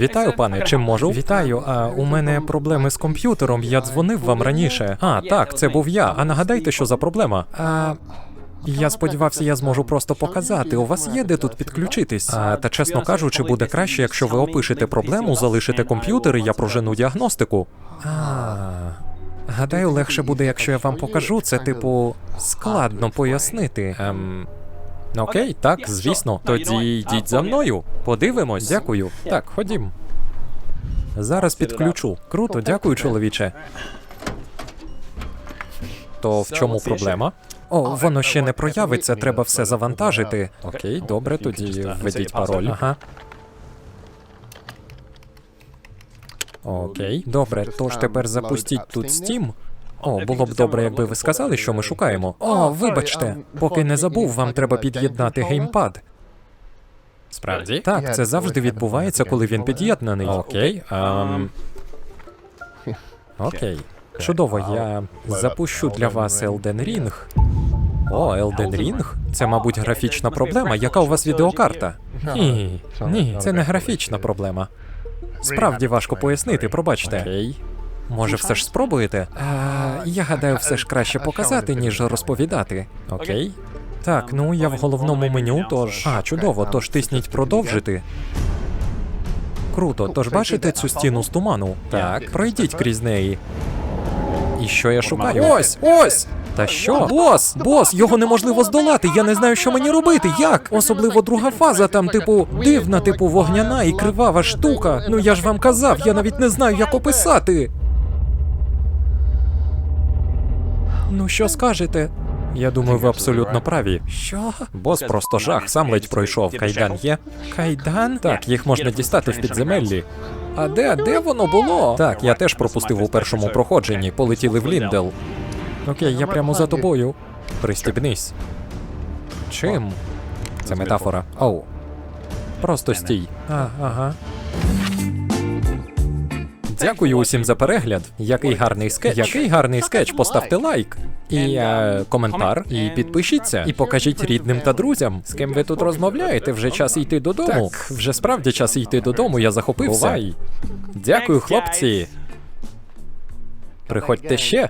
Вітаю, пане. Чим можу? Вітаю. А у мене проблеми з комп'ютером. Я дзвонив вам раніше. А, так, це був я. А нагадайте, що за проблема? А. Я сподівався, я зможу просто показати. У вас є де тут підключитись. А, та чесно кажучи, буде краще, якщо ви опишете проблему, залишите комп'ютер, і я прожену діагностику. А. Гадаю, легше буде, якщо я вам покажу. Це, типу, складно пояснити. Ем. Окей, так, звісно. Тоді йдіть за мною. Подивимось. Дякую. Так, ходім. Зараз підключу. Круто, дякую, чоловіче. То в чому проблема? О, воно ще не проявиться, треба все завантажити. Окей, добре, тоді введіть пароль. Ага. Окей, добре, тож тепер запустіть тут Steam. О, було б добре, якби ви сказали, що ми шукаємо. О, вибачте, поки не забув, вам треба під'єднати геймпад. Справді? Так, це завжди відбувається, коли він під'єднаний. Окей. ем, Окей. Чудово, я запущу для вас Elden Ring. О, Elden Ring? Це, мабуть, графічна проблема. Яка у вас відеокарта? Ні, ні, це не графічна проблема. Справді важко пояснити, пробачте. Окей. Може, все ж спробуєте? А, я гадаю, все ж краще показати, ніж розповідати. Окей. Так, ну я в головному меню, тож. А, чудово, тож тисніть продовжити. Круто, тож бачите цю стіну з туману? Так, пройдіть крізь неї. І що я шукаю? Ось! Ось! Та що? Бос! Бос! Його неможливо здолати! Я не знаю, що мені робити. Як? Особливо друга фаза, там, типу, дивна, типу, вогняна і кривава штука. Ну я ж вам казав, я навіть не знаю, як описати. Ну, що скажете? Я думаю, ви абсолютно праві. Що? Бос просто жах, сам ледь пройшов. Кайдан є. Кайдан? Так, їх можна дістати в підземеллі. А де, де воно було? Так, я теж пропустив у першому проходженні. Полетіли в Ліндел. Окей, я прямо за тобою. Пристібнись. Чим? Це метафора. Оу. Просто стій. А, ага. Дякую усім за перегляд. Який гарний скетч. Який гарний скетч. Поставте лайк. І е, коментар, і підпишіться, і покажіть рідним та друзям, з ким ви тут розмовляєте. Вже час йти додому. Так, вже справді час йти додому. Я захопився. Бувай. Дякую, хлопці. Приходьте ще.